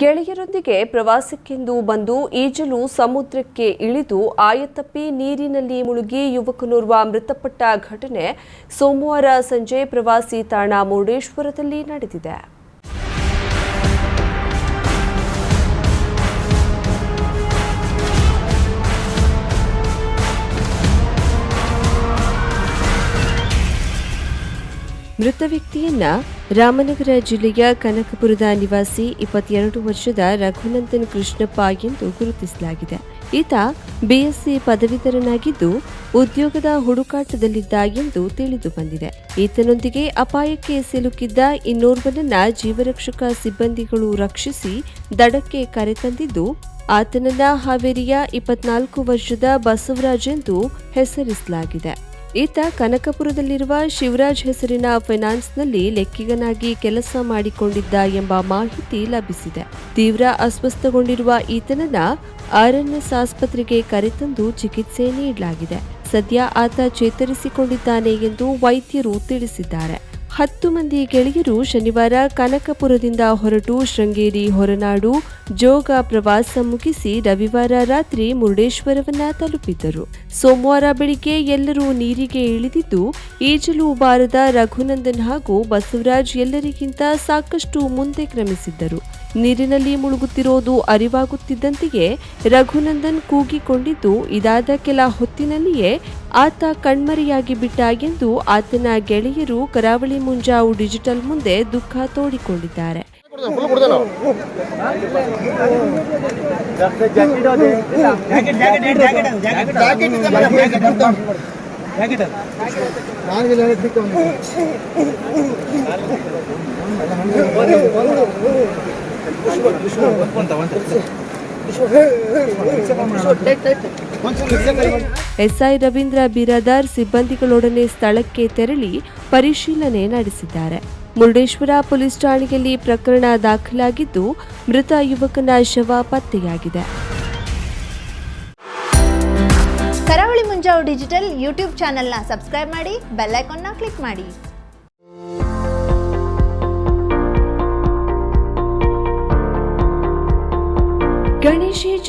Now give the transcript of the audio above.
ಗೆಳೆಯರೊಂದಿಗೆ ಪ್ರವಾಸಕ್ಕೆಂದು ಬಂದು ಈಜಲು ಸಮುದ್ರಕ್ಕೆ ಇಳಿದು ಆಯತಪ್ಪಿ ನೀರಿನಲ್ಲಿ ಮುಳುಗಿ ಯುವಕನೋರ್ವ ಮೃತಪಟ್ಟ ಘಟನೆ ಸೋಮವಾರ ಸಂಜೆ ಪ್ರವಾಸಿ ತಾಣ ಮುರುಡೇಶ್ವರದಲ್ಲಿ ನಡೆದಿದೆ. ಮೃತ ವ್ಯಕ್ತಿಯನ್ನ ರಾಮನಗರ ಜಿಲ್ಲೆಯ ಕನಕಪುರದ ನಿವಾಸಿ ಇಪ್ಪತ್ತೆರಡು ವರ್ಷದ ರಘುನಂದನ್ ಕೃಷ್ಣಪ್ಪ ಎಂದು ಗುರುತಿಸಲಾಗಿದೆ. ಈತ ಬಿಎಸ್ಸಿ ಪದವೀಧರನಾಗಿದ್ದು, ಉದ್ಯೋಗದ ಹುಡುಕಾಟದಲ್ಲಿದ್ದ ಎಂದು ತಿಳಿದು ಬಂದಿದೆ. ಈತನೊಂದಿಗೆ ಅಪಾಯಕ್ಕೆ ಸಿಲುಕಿದ್ದ ಇನ್ನೋರ್ವನನ್ನ ಜೀವರಕ್ಷಕ ಸಿಬ್ಬಂದಿಗಳು ರಕ್ಷಿಸಿ ದಡಕ್ಕೆ ಕರೆತಂದಿದ್ದು ಆತನನ್ನ ಹಾವೇರಿಯ ಇಪ್ಪತ್ನಾಲ್ಕು ವರ್ಷದ ಬಸವರಾಜ್ ಎಂದು ಹೆಸರಿಸಲಾಗಿದೆ. ಈತ ಕನಕಪುರದಲ್ಲಿರುವ ಶಿವರಾಜ್ ಹೆಸರಿನ ಫೈನಾನ್ಸ್ನಲ್ಲಿ ಲೆಕ್ಕಿಗನಾಗಿ ಕೆಲಸ ಮಾಡಿಕೊಂಡಿದ್ದ ಎಂಬ ಮಾಹಿತಿ ಲಭಿಸಿದೆ. ತೀವ್ರ ಅಸ್ವಸ್ಥಗೊಂಡಿರುವ ಈತನನ್ನ ಆರ್ಎನ್ಎಸ್ ಆಸ್ಪತ್ರೆಗೆ ಕರೆತಂದು ಚಿಕಿತ್ಸೆ ನೀಡಲಾಗಿದೆ. ಸದ್ಯ ಆತ ಚೇತರಿಸಿಕೊಂಡಿದ್ದಾನೆ ಎಂದು ವೈದ್ಯರು ತಿಳಿಸಿದ್ದಾರೆ. ಹತ್ತು ಮಂದಿ ಗೆಳೆಯರು ಶನಿವಾರ ಕನಕಪುರದಿಂದ ಹೊರಟು ಶೃಂಗೇರಿ ಹೊರನಾಡು ಜೋಗ ಪ್ರವಾಸ ಮುಗಿಸಿ ರವಿವಾರ ರಾತ್ರಿ ಮುರುಡೇಶ್ವರವನ್ನ ತಲುಪಿದ್ದರು ಸೋಮವಾರ ಬೆಳಿಗ್ಗೆ ಎಲ್ಲರೂ ನೀರಿಗೆ ಇಳಿದಿದ್ದು, ಈಜಲು ಬಾರದ ರಘುನಂದನ್ ಹಾಗೂ ಬಸವರಾಜ್ ಎಲ್ಲರಿಗಿಂತ ಸಾಕಷ್ಟು ಮುಂದೆ ಕ್ರಮಿಸಿದ್ದರು. ನೀರಿನಲ್ಲಿ ಮುಳುಗುತ್ತಿರೋದು ಅರಿವಾಗುತ್ತಿದ್ದಂತೆಯೇ ರಘುನಂದನ್ ಕೂಗಿಕೊಂಡಿದ್ದು ಇದಾದ ಕೆಲ ಹೊತ್ತಿನಲ್ಲಿಯೇ ಆತ ಕಣ್ಮರೆಯಾಗಿ ಬಿಟ್ಟ ಎಂದು ಆತನ ಗೆಳೆಯರು ಕರಾವಳಿ ಮುಂಜಾವು ಡಿಜಿಟಲ್ ಮುಂದೆ ದುಃಖ ತೋಡಿಕೊಂಡಿದ್ದಾರೆ ಎಸ್ಐ ರವೀಂದ್ರ ಬಿರಾದಾರ್ ಸಿಬ್ಬಂದಿಗಳೊಡನೆ ಸ್ಥಳಕ್ಕೆ ತೆರಳಿ ಪರಿಶೀಲನೆ ನಡೆಸಿದ್ದಾರೆ. ಮುರುಡೇಶ್ವರ ಪೊಲೀಸ್ ಠಾಣೆಯಲ್ಲಿ ಪ್ರಕರಣ ದಾಖಲಾಗಿದ್ದು ಮೃತ ಯುವಕನ ಶವ ಪತ್ತೆಯಾಗಿದೆ. ಕರಾವಳಿ ಮುಂಜಾವು ಡಿಜಿಟಲ್ ಯೂಟ್ಯೂಬ್ ಚಾನೆಲ್ನ ಸಬ್ಸ್ಕ್ರೈಬ್ ಮಾಡಿ ಬೆಲ್ಲೈಕಾನ್ನ ಕ್ಲಿಕ್ ಮಾಡಿ.